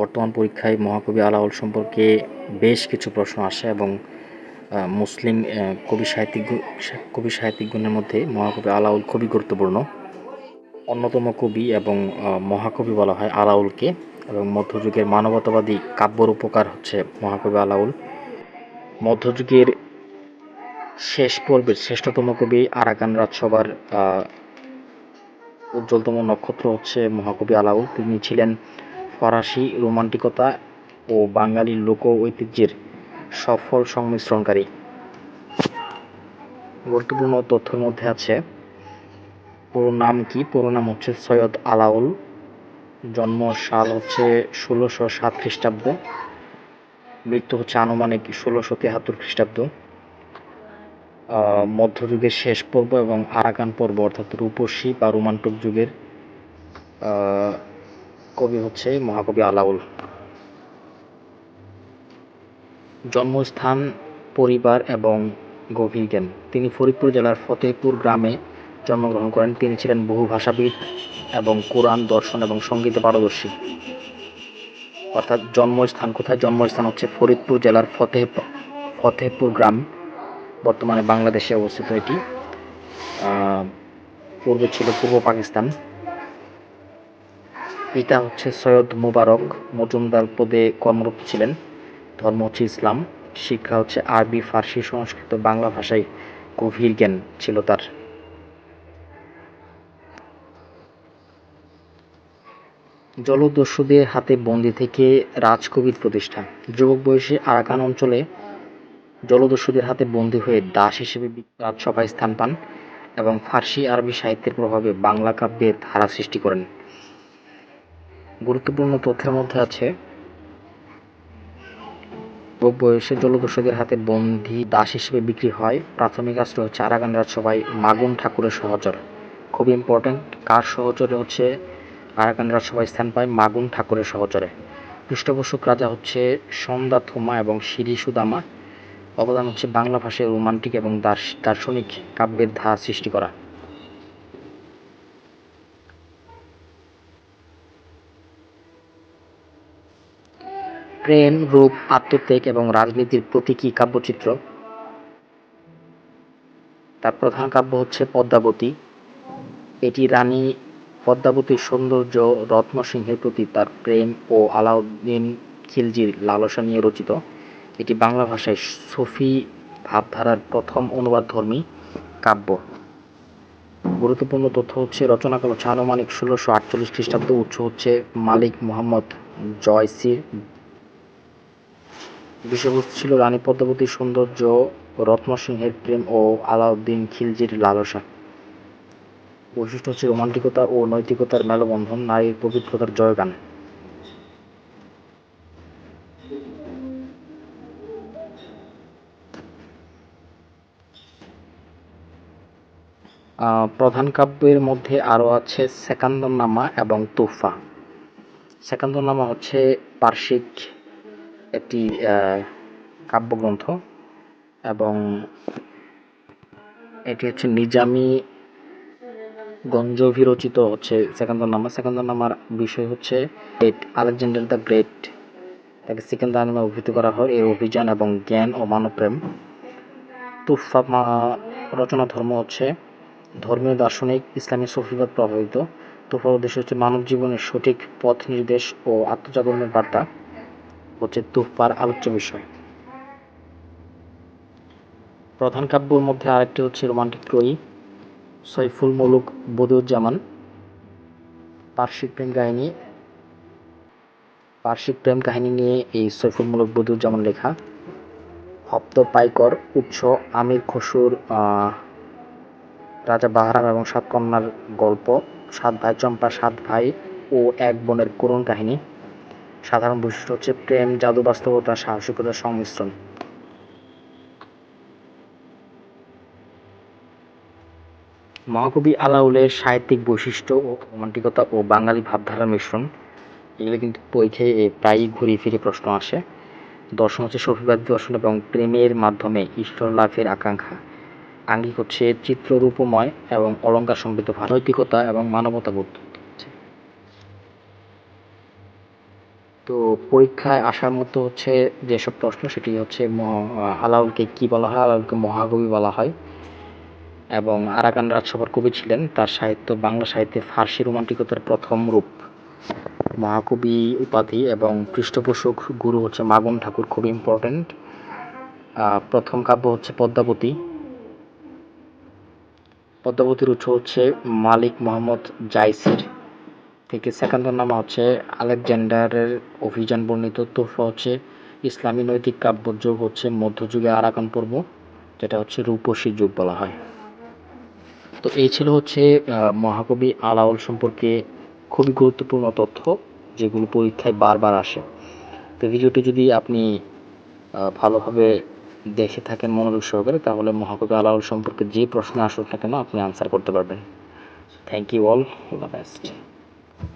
বর্তমান পরীক্ষায় মহাকবি আলাউল সম্পর্কে বেশ কিছু প্রশ্ন আসে এবং মুসলিম কবি সাহিত্যিক কবি সাহিত্যিকগণের মধ্যে মহাকবি আলাউল খুবই গুরুত্বপূর্ণ। অন্যতম কবি এবং মহাকবি বলা হয় আলাউলকে এবং মধ্যযুগের মানবতাবাদী কাব্যর উপকার হচ্ছে মহাকবি আলাউল। মধ্যযুগের শেষ পর্বের শ্রেষ্ঠতম কবি আরাকান রাজসভার উজ্জ্বলতম নক্ষত্র হচ্ছে মহাকবি আলাউল। তিনি ছিলেন ফরাসি রোমান্টিকতা ও বাঙালি লোক ঐতিহ্যের সফল সংমিশ্রণকারী। গুরুত্বপূর্ণ তথ্যের মধ্যে আছে, পুরো নাম কি? পুরো নাম হচ্ছে সৈয়দ আলাউল। জন্ম সাল হচ্ছে ষোলোশো সাত খ্রিস্টাব্দ। মৃত্যু হচ্ছে আনুমানিক ষোলোশো তেহাত্তর খ্রিস্টাব্দ। মধ্যযুগের শেষ পর্ব এবং আরাকান পর্ব, অর্থাৎ রূপসী বা রোমান্টক যুগের কবি হচ্ছে মহাকবি আলাউল। জন্মস্থান, পরিবার এবং গভীর জ্ঞান। তিনি ফরিদপুর জেলার ফতেহপুর গ্রামে জন্মগ্রহণ করেন। তিনি ছিলেন বহু ভাষাবিদ এবং কোরআন দর্শন এবং সঙ্গীতে পারদর্শী। অর্থাৎ জন্মস্থান কোথায়? জন্মস্থান হচ্ছে ফরিদপুর জেলার ফতেহ ফতেহপুর গ্রাম। বর্তমানে বাংলাদেশে অবস্থিত এটি। পূর্বে ছিল পূর্ব পাকিস্তান। পিতা হচ্ছে সৈয়দ মুবারক মজুমদার পদে কর্মরত ছিলেন। ধর্ম হচ্ছে ইসলাম, শিক্ষা হচ্ছে আরবি, ফার্সি সংস্কৃত, বাংলা ভাষায় গভীর জ্ঞান ছিল তার। জলদস্যুদের হাতে বন্দি থেকে রাজকবির প্রতিষ্ঠা। যুবক বয়সে আরাকান অঞ্চলে জলদস্যুদের হাতে বন্দি হয়ে দাস হিসেবে রাজসভায় স্থান পান এবং ফার্সি আরবি সাহিত্যের প্রভাবে বাংলা কাব্যের ধারা সৃষ্টি করেন। গুরুত্বপূর্ণ তথ্যের মধ্যে আছে বয়সে জলদস্যুদের হাতে বন্দী দাস হিসেবে বিক্রি হয়, প্রাথমিক আশ্রয় হচ্ছে আরাকান রাজসভায় মাগুন ঠাকুরের সহচর। খুব ইম্পর্ট্যান্ট কার সহচরে হচ্ছে আরাকান রাজসভায় স্থান পায় মাগুন ঠাকুরের সহচরে। পৃষ্ঠপোষক রাজা হচ্ছে সন্ধ্যা থোমা এবং শিরি সুদামা। অবদান হচ্ছে বাংলা ভাষায় রোমান্টিক এবং দার্শনিক কাব্যের ধারা সৃষ্টি করা। প্রেম, রূপ, আত্মত্যাগ এবং রাজনীতির প্রতীকী কাব্যচিত্র। তার প্রধান কাব্য হচ্ছে পদ্মাবতী। এটি রানী পদ্মাবতীর সৌন্দর্য রত্ন সিংহের প্রতি তার প্রেম ও আলাউদ্দিন খিলজির লালসা নিয়ে রচিত। এটি বাংলা ভাষায় সফি ভাবধারার প্রথম অনুবাদধর্মী কাব্য। গুরুত্বপূর্ণ তথ্য হচ্ছে, রচনাকাল আনুমানিক ষোলোশো আটচল্লিশ খ্রিস্টাব্দ, উৎস হচ্ছে মালিক মোহাম্মদ জয়সির বিষয়বস্তু ছিল রানী পদ্মাবতীর সৌন্দর্য রত্ন সিংহের প্রেম ও আলাউদ্দিন খিলজির লালসা। বৈশিষ্ট্য হচ্ছে রোমান্টিকতা ও নৈতিকতার মেলবন্ধন, নারীর পবিত্রতার জয়গান। প্রধান কাব্যের মধ্যে আরও আছে সেকান্দরনামা এবং তুফা সেকান্দরনামা হচ্ছে পার্শ্বিক একটি কাব্যগ্রন্থ এবং এটি হচ্ছে নিজামি গঞ্জ বিরচিত হচ্ছে সেকান্দরনামা সেকান্দরনামার বিষয় হচ্ছে আলেকজান্ডার দ্য গ্রেট তাকে সেকেন্দার নামে অভিহিত করা হয়। এই অভিযান এবং জ্ঞান ও মানবপ্রেম। তুফা রচনা ধর্ম হচ্ছে ধর্মীয় দার্শনিক, ইসলামী সফিবাদ প্রভাবিত। তুফার উদ্দেশ্য হচ্ছে মানব জীবনের সঠিক পথ নির্দেশ ও আত্মজাগরণের বার্তা। হচ্ছে তুফার আলোচ্য বিষয়। প্রধান কাব্যের মধ্যে আরেকটি হচ্ছে রোমান্টিক ত্রয়ী সৈফুল মুলুক বদিউজ্জামান। পার্শ্বিক প্রেম কাহিনী। পার্শ্বিক প্রেম কাহিনী নিয়ে এই সৈফুল মুলুক বদিউজ্জামান লেখা। হপ্ত, পাইকর, উৎস, আমির, খসুর রাজা বাহারাম এবং সাত কন্যার গল্প, সাত ভাই চম্পা, সাত ভাই ও এক বোনের করুণ কাহিনী। সাধারণ বৈশিষ্ট্য হচ্ছে প্রেম, জাদু, বাস্তবতা, সাহসিকতার সংমিশ্রণ। মহাকবি আলাউলের সাহিত্যিক বৈশিষ্ট্য ও রোমান্টিকতা ও বাঙালি ভাবধারার মিশ্রণ, এগুলো কিন্তু পরীক্ষায় প্রায়ই ঘুরিয়ে ফিরে প্রশ্ন আসে। দর্শন হচ্ছে সফিবাদ দর্শন এবং প্রেমের মাধ্যমে ঈশ্বর লাভের আকাঙ্ক্ষা। আঙ্গিক হচ্ছে চিত্ররূপময় এবং অলঙ্কার সমৃদ্ধ ভাষা। নৈতিকতা এবং মানবতাবোধ। তো পরীক্ষায় আসার মতো হচ্ছে যেসব প্রশ্ন, সেটি হচ্ছে আলাউলকে কি বলা হয়? আলাউলকে মহাকবি বলা হয়। এবং আরাকান রাজসভার কবি ছিলেন। তার সাহিত্য, বাংলা সাহিত্যে ফার্সি রোমান্টিকতার প্রথম রূপ। মহাকবি উপাধি এবং পৃষ্ঠপোষক গুরু হচ্ছে মাগন ঠাকুর, খুব ইম্পর্ট্যান্ট প্রথম কাব্য হচ্ছে পদ্মাবতী। পদ্মাবতীর উৎস হচ্ছে মালিক মোহাম্মদ জাইসির থেকে সেকেন্ডের নাম হচ্ছে আলেকজান্ডারের অভিযান বর্ণিত তোফা হচ্ছে ইসলামী নৈতিক কাব্যযোগ হচ্ছে মধ্যযুগে আরাকান পর্ব, যেটা হচ্ছে রূপসী যুগ বলা হয়। তো এই ছিল হচ্ছে মহাকবি আলাউল সম্পর্কে খুবই গুরুত্বপূর্ণ তথ্য, যেগুলো পরীক্ষায় বারবার আসে। তো ভিডিওটি যদি আপনি ভালোভাবে দেখে থাকেন মনোযোগ সহকারে, তাহলে মহাকবি আলাউল সম্পর্কে যে প্রশ্ন আসুক না কেন, আপনি আনসার করতে পারবেন। Thank you all the best